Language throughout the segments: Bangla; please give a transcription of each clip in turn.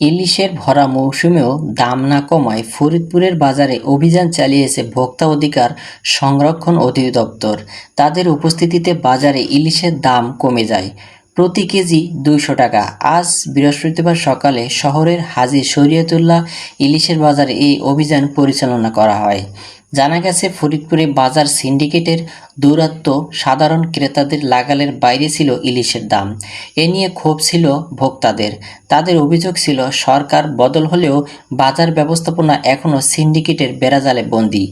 ইলিশের ভরা মৌসুমেও দাম না কমায় ফরিদপুরের বাজারে অভিযান চালিয়েছে ভোক্তা অধিকার সংরক্ষণ অধিদপ্তর। তাদের উপস্থিতিতে বাজারে ইলিশের দাম কমে যায়। প্রতি কেজি দুইশো টাকা। আজ বৃহস্পতিবার সকালে শহরের হাজি শরীয়তুল্লাহ ইলিশের বাজারে এই অভিযান পরিচালনা করা হয়। জানা গেছে, ফরিদপুরে বাজার সিন্ডিকেটের দৌরাত্ম্য সাধারণ ক্রেতাদের লাগালের বাইরে ছিল ইলিশের দাম। এ নিয়ে ক্ষোভ ছিল ভোক্তাদের। তাদের অভিযোগ ছিল, সরকার বদল হলেও বাজার ব্যবস্থাপনা এখনও সিন্ডিকেটের বেড়াজালে বন্দী।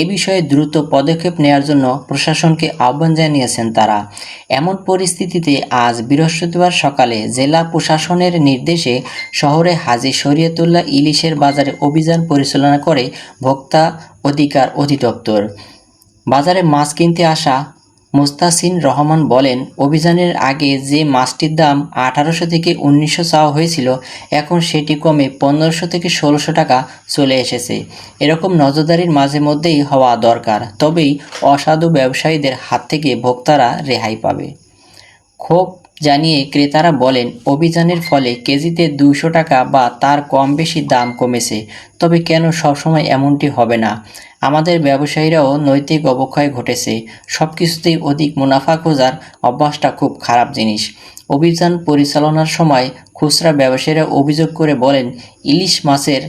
এ বিষয়ে দ্রুত পদক্ষেপ নেওয়ার জন্য প্রশাসনকে আহ্বান জানিয়েছেন তারা। এমন পরিস্থিতিতে আজ বৃহস্পতিবার সকালে জেলা প্রশাসনের নির্দেশে শহরে হাজী শরীয়তুল্লাহ ইলিশের বাজারে অভিযান পরিচালনা করে ভোক্তা অধিকার অধিদপ্তর। বাজারে মাছ কিনতে আসা মোস্তাসিন রহমান বলেন, অভিযানের আগে যে মাছটির দাম আঠারোশো থেকে উনিশশো চাওয়া হয়েছিল, এখন সেটি কমে পনেরোশো থেকে ষোলোশো টাকা চলে এসেছে। এরকম নজরদারির মাঝে মধ্যেই হওয়া দরকার, তবেই অসাধু ব্যবসায়ীদের হাত থেকে ভোক্তারা রেহাই পাবে। ক্ষোভ জানিয়ে ক্রেতারা বলেন, অভিযানের ফলে কেজিতে দুশো টাকা বা তার কম বেশি দাম কমেছে। তবে কেন সবসময় এমনটি হবে না? আমাদের ব্যবসায়ীরাও নৈতিক অবক্ষয় ঘটেছে। সব কিছুতেই অধিক মুনাফা খোঁজার অভ্যাসটা খুব খারাপ জিনিস। অভিযান পরিচালনার সময় খুচরা ব্যবসায়ীরা অভিযোগ করে বলেন, ইলিশ মাছের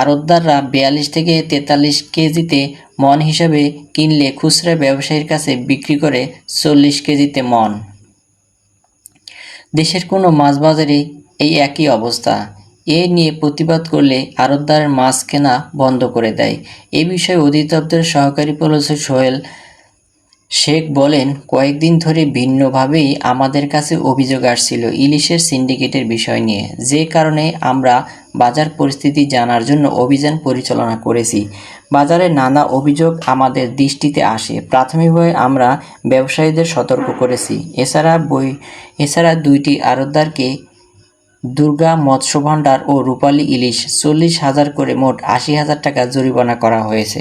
আড়তদাররা বিয়াল্লিশ থেকে তেতাল্লিশ কেজিতে মন হিসাবে কিনলে খুচরা ব্যবসায়ীর কাছে বিক্রি করে চল্লিশ কেজিতে মন। দেশের কোনো মাছ বাজারে এই একই অবস্থা। এ নিয়ে প্রতিবাদ করলে আড়তদারের মাছ কেনা বন্ধ করে দেয়। এ বিষয়ে অধিদপ্তরের সহকারী প্রশাসক সোহেল শেখ বলেন, কয়েকদিন ধরে ভিন্নভাবেই আমাদের কাছে অভিযোগ আসছিল ইলিশের সিন্ডিকেটের বিষয় নিয়ে। যে কারণে আমরা বাজার পরিস্থিতি জানার জন্য অভিযান পরিচালনা করেছি। বাজারে নানা অভিযোগ আমাদের দৃষ্টিতে আসে। প্রাথমিকভাবে আমরা ব্যবসায়ীদের সতর্ক করেছি। এছাড়া বই, এছাড়া দুইটি আড়তদারকে দুর্গা মৎস্য ভাণ্ডার ও রূপালী ইলিশ চল্লিশ হাজার করে মোট আশি হাজার টাকা জরিমানা করা হয়েছে।